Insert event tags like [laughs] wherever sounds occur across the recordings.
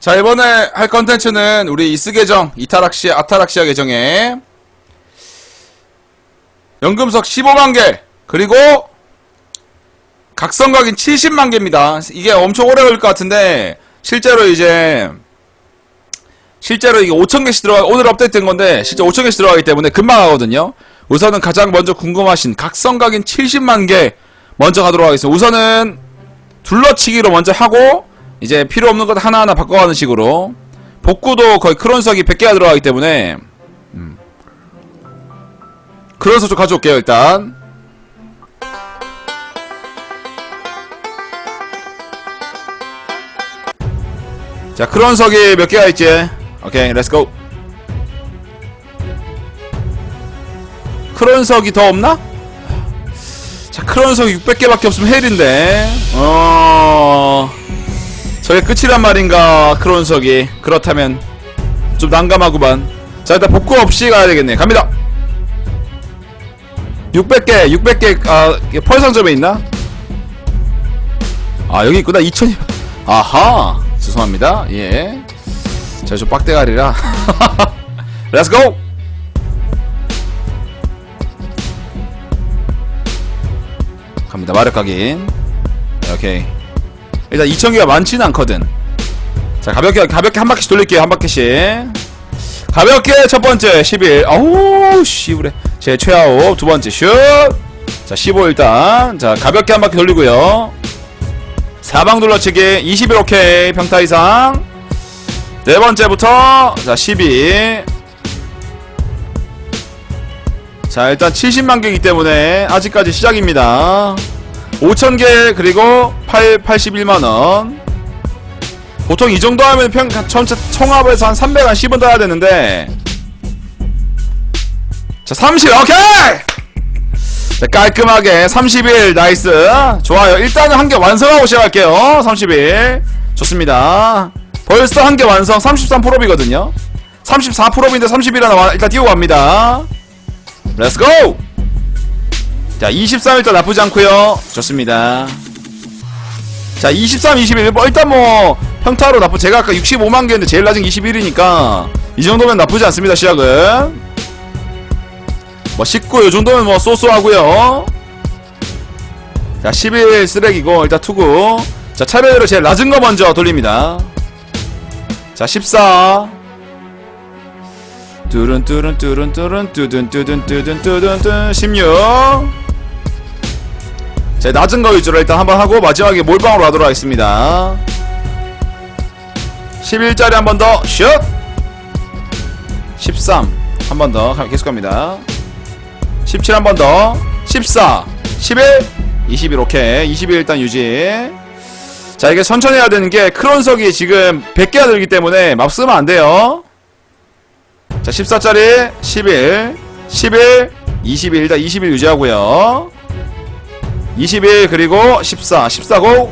자 이번에 할 컨텐츠는 우리 이스 계정 이타락시 아타락시아 계정에 연금석 15만 개 그리고 각성각인 70만 개입니다. 이게 엄청 오래 걸릴 것 같은데 실제로 이제 실제로 이게 5천 개씩 들어가 오늘 업데이트된 건데 실제 5천 개씩 들어가기 때문에 금방 하거든요. 우선은 가장 먼저 궁금하신 각성각인 70만 개 먼저 가도록 하겠습니다. 우선은 둘러치기로 먼저 하고 이제 필요 없는 것 하나하나 바꿔가는 식으로 복구도 거의 크론석이 100개가 들어가기 때문에 음. 크론석 좀 가져올게요 일단. 자 크론석이 몇 개가 있지? 오케이 렛츠고 크론석이 더 없나? 자 크론석이 600개밖에 없으면 헬인데. 어... 저게 끝이란 말인가 크론석이. 그렇다면 좀 난감하구만. 자 일단 복구 없이 가야 되겠네. 갑니다. 600개 600개 아 펄상점에 있나? 아 여기 있구나. 2000이 [laughs] 아하! 죄송합니다. 예. 제가 좀 빡대가리라. [laughs] 렛츠고 갑니다. 마력 각인. 오케이 일단 2000개가 많지는 않거든. 자 가볍게 가볍게 한 바퀴씩 돌릴게요 한 바퀴씩. 가볍게 첫 번째 11 아우 씨부래 제 최하호 두 번째 슛자 15 일단. 자 가볍게 한 바퀴 돌리고요. 사방 둘러치기 21 오케이 평타 이상. 네 번째부터 자 12. 자 일단 70만 개이기 때문에 아직까지 시작입니다. 5,000개 그리고 8 81만원. 보통 이 정도 하면 평 전체 총합에서 한 300, 한 10원 떠야 되는데. 자 30, 오케이! 자, 깔끔하게 31 나이스. 좋아요. 일단은 한 개 완성하고 시작할게요. 31 좋습니다. 벌써 한 개 완성. 33%이거든요. 34%인데 31 하나 일단 띄우고 갑니다. 렛츠고 자 23 일단 나쁘지 않고요. 좋습니다. 자 23, 21 뭐 일단 뭐 평타로 나쁘 제가 아까 65만 개였는데 제일 낮은 게 21이니까 이 정도면 나쁘지 않습니다 시작은. 뭐 19, 요 정도면 뭐 쏘쏘하고요. 자 11 쓰레기고 일단 투구. 자 차례대로 제일 낮은 거 먼저 돌립니다. 자 14. 뚜른 뚜른 뚜른 뚜른 뚜든 뚜든 뚜든 뚜든 뚜 16. 자 낮은 거 위주로 일단 한번 하고 마지막에 몰빵으로 하도록 하겠습니다. 11짜리 한 번 더 슛. 13. 한 번 더 계속 갑니다. 17 한 번 더. 14. 11. 21 오케이. 21 일단 유지. 자 이게 천천히 해야 되는 게 크론석이 지금 100개가 들기 때문에 막 쓰면 안 돼요 자 14짜리 11 11 21 일단 21 유지하고요 21 그리고 14 14고.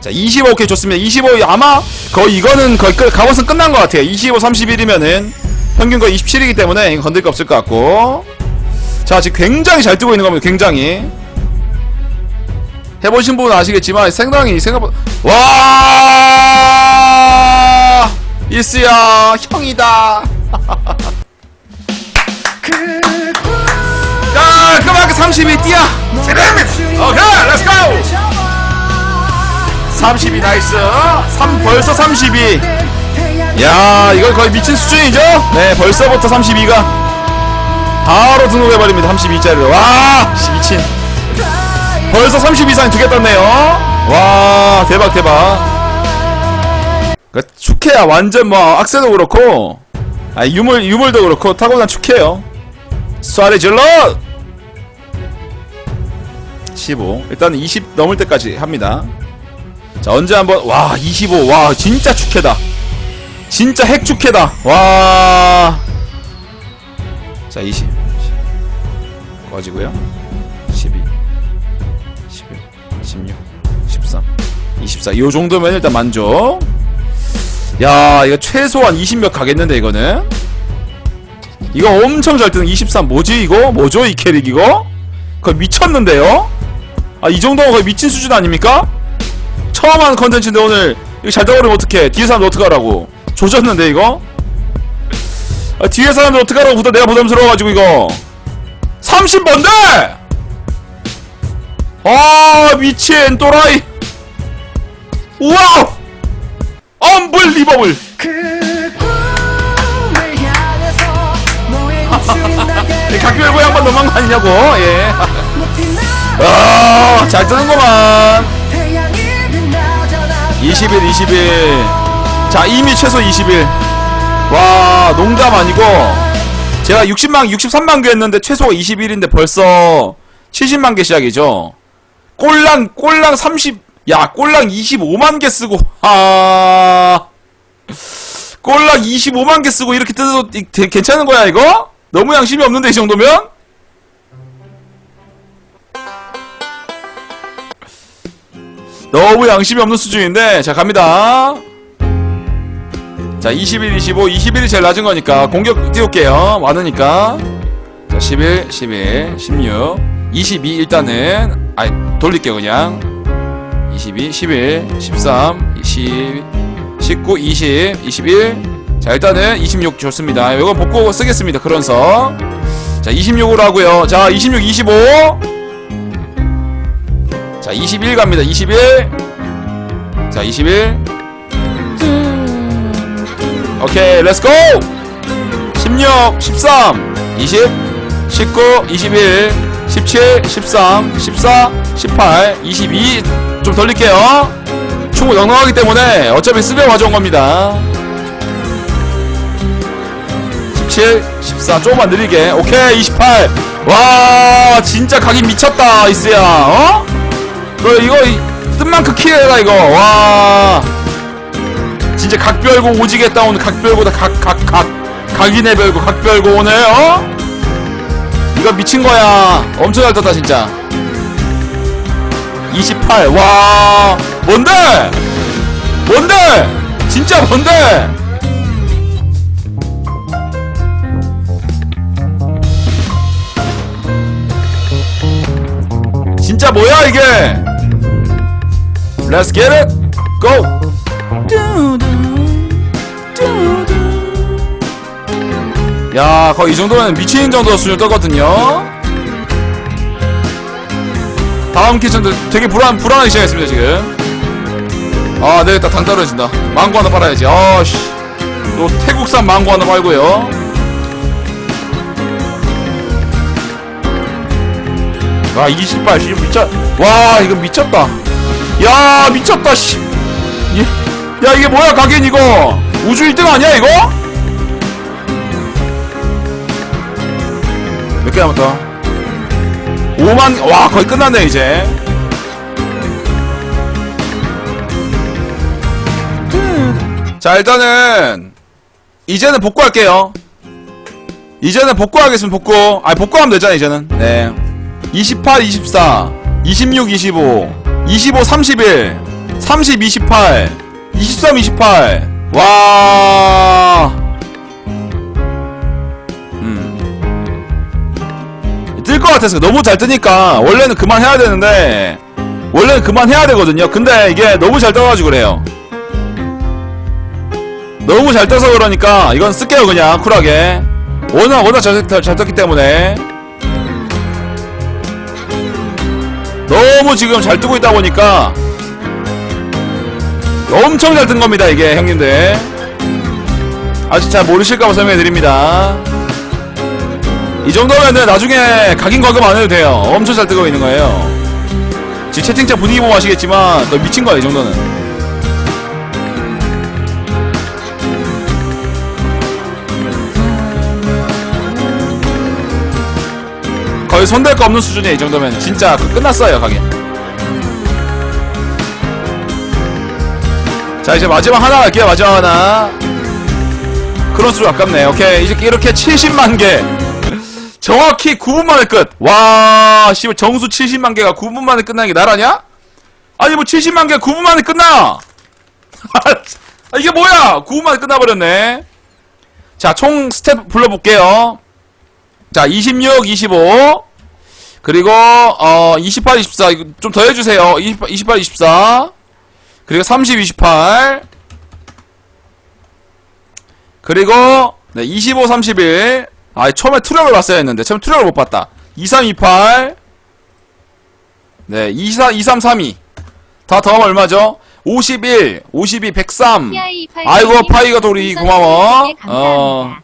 자 25 오케이 좋습니다. 25 아마 거의 이거는 거의 끝 갑옷은 끝난 것 같아요. 25 31이면은 평균 거의 27이기 때문에 건들 거 없을 것 같고. 자 지금 굉장히 잘 뜨고 있는 겁니다 굉장히. 해보신 분은 아시겠지만 생당이 생각보다 와! [laughs] 이스야 형이다 [laughs] 깔끔하게 32 뛰어 오케이 렛츠고 32 나이스. 3 벌써 32 야 이거 거의 미친 수준이죠? 네 벌써부터 32가 바로 등록해버립니다. 32짜리로. 와 씨, 미친. 벌써 30 이상이 두개 떴네요. 와, 대박, 대박. 그 축해야 완전 뭐, 악세도 그렇고, 아, 유물, 유물도 그렇고, 타고난 축해요. 쏴리 질러! 15. 일단 20 넘을 때까지 합니다. 자, 언제 한번, 와, 25. 와, 진짜 축해다. 진짜 핵 축해다. 와. 자, 20. 꺼지고요. 12. 11, 16, 13, 24. 요 정도면 일단 만족. 야, 이거 최소한 20몇 가겠는데, 이거는? 이거 엄청 잘 뜨는 23. 뭐지, 이거? 뭐죠, 이 캐릭, 이거? 거의 미쳤는데요? 아, 이 정도면 거의 미친 수준 아닙니까? 처음 하는 컨텐츠인데 오늘 이거 잘 떠버리면 어떡해? 뒤에 사람들 어떡하라고? 조졌는데 이거? 아, 뒤에 사람들 어떡하라고 보다 내가 부담스러워가지고 이거. 30번데 아 미친 또라이. 우와우 언블리버블 나게 각별고 양반 너무한 거 아니냐고 예. 예아잘 뜨는구만. 태양이 빛나잖아 20일. 20일 자 이미 최소 20일. 와 농담 아니고. 제가 60만 63만 개 했는데 최소가 20일인데 벌써 70만 개 시작이죠. 꼴랑 꼴랑 30야 꼴랑 25만 개 쓰고 아 꼴랑 25만 개 쓰고 이렇게 뜯어도 괜찮은 거야 이거? 너무 양심이 없는데 이 정도면? 너무 양심이 없는 수준인데 자 갑니다. 자 21, 25, 21이 제일 낮은 거니까 공격 띄울게요. 많으니까. 자 11, 11, 16 22 일단은 아이 돌릴게요 그냥. 22, 11, 13, 20 19, 20, 21 자 일단은 26 좋습니다 이건 복고 쓰겠습니다 그런서 자 26으로 하고요 자 26, 25 자, 21 갑니다. 21. 자, 21. 오케이, 렛츠고! 16, 13, 20, 19, 21, 17, 13, 14, 18, 22. 좀 돌릴게요. 충분 넉넉하기 때문에 어차피 쓰려 가져온 겁니다. 17, 14, 조금만 느리게. 오케이, 28. 와, 진짜 각이 미쳤다, 이스야, 어? 너 이거 이- 뜬만큼 키해라 이거. 와. 진짜 각별고 오지겠다 오늘 각별고 다각각 각. 각이네 별고 각별고 오늘 어? 이거 미친 거야. 엄청 잘 떴다 진짜. 28와. 뭔데? 뭔데? 진짜 뭔데 진짜 뭐야 이게? Let's get it. Go. 야 거의 이 정도면 미친 정도 수준 떠거든요. 다음 퀴즈는 되게 불안, 불안하기 시작했습니다 지금. 아 내일딱 당 떨어진다. 망고 하나 팔아야지. 아씨. 또 태국산 망고 하나 팔고요 와 28, 씨 미쳤. 와 이거 미쳤다. 야 미쳤다 씨. 이- 야 이게 뭐야 가겐 이거 우주 1등 아니야 이거? 몇 개 남았다. 5만 와 거의 끝났네 이제. 자 일단은 이제는 복구할게요. 이제는 복구하겠습니다 복구. 아 복구하면 되잖아 이제는. 네. 28, 24, 26, 25, 25, 31, 30, 28, 23, 28. 와. 음. 뜰 것 같아서 너무 잘 뜨니까 원래는 그만해야 되는데 원래는 그만해야 되거든요. 근데 이게 너무 잘 떠가지고 그래요. 너무 잘 떠서 그러니까 이건 쓸게요 그냥 쿨하게. 워낙 워낙 잘, 잘, 잘 떴기 때문에. 너무 지금 잘 뜨고 있다 보니까 엄청 잘 뜬 겁니다 이게 형님들. 아직 잘 모르실까봐 설명해 드립니다. 이 정도면은 나중에 각인 과금 안 해도 돼요. 엄청 잘 뜨고 있는 거예요. 지금 채팅창 분위기 보면 아시겠지만 너 미친 거야 이 정도는 거의 손댈 거 없는 수준이에요 이 정도면. 진짜 그 끝났어요 가게 자 이제 마지막 하나 갈게요 마지막 하나. 크로스로 아깝네 오케이 이제 이렇게 70만 개. 정확히 9분 만에 끝와 씨발 정수 70만 개가 9분 만에 끝나는 게 나라냐? 아니 뭐 70만 개 9분 만에 끝나! [laughs] 아, 이게 뭐야! 9분 만에 끝나버렸네. 자 총 스텝 불러볼게요. 자, 26, 25. 그리고, 어, 28, 24. 이거 좀 더 해주세요. 28, 28 24. 그리고 30, 28. 그리고, 네, 25, 31. 아, 처음에 투력을 봤어야 했는데, 처음 투력을 못 봤다. 23, 28. 네, 24, 23, 32. 다 더하면 얼마죠? 51, 52, 103. 아이고, 파이가 도리, 고마워. 어.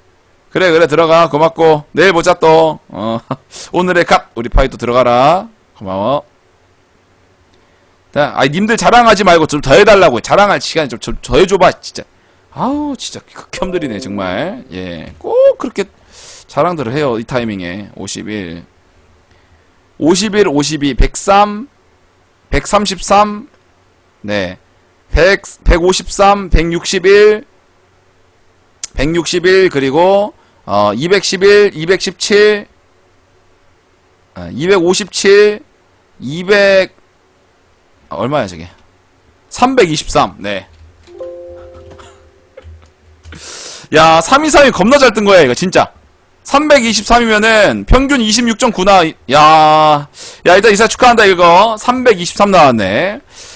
그래, 그래, 들어가. 고맙고. 내일 보자, 또. 어. [laughs] 오늘의 값, 우리 파이 또 들어가라. 고마워. 자, 아이, 님들 자랑하지 말고 좀 더 해달라고. 자랑할 시간 좀, 좀, 더 해줘봐, 진짜. 아우, 진짜 극혐들이네, 정말. 예. 꼭 그렇게 자랑들을 해요, 이 타이밍에. 51. 51, 52, 103, 133, 네. 100, 153, 161, 161, 그리고, 어, 211, 217, 아, 257, 200, 아, 얼마야, 저게? 323, 네. [laughs] 야, 323이 겁나 잘 뜬 거야, 이거, 진짜. 323이면은 평균 26.9나, 야, 야, 일단 이사 축하한다, 이거. 323 나왔네.